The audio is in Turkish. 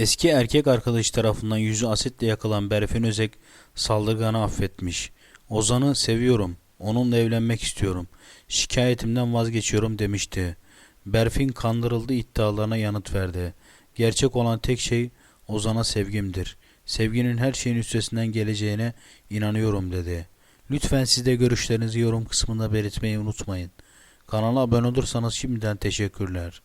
Eski erkek arkadaş tarafından yüzü asitle yakılan Berfin Özek saldırganı affetmiş. Ozan'ı seviyorum. Onunla evlenmek istiyorum. Şikayetimden vazgeçiyorum demişti. Berfin kandırıldı iddialarına yanıt verdi. Gerçek olan tek şey Ozan'a sevgimdir. Sevginin her şeyin üstesinden geleceğine inanıyorum dedi. Lütfen siz de görüşlerinizi yorum kısmında belirtmeyi unutmayın. Kanala abone olursanız şimdiden teşekkürler.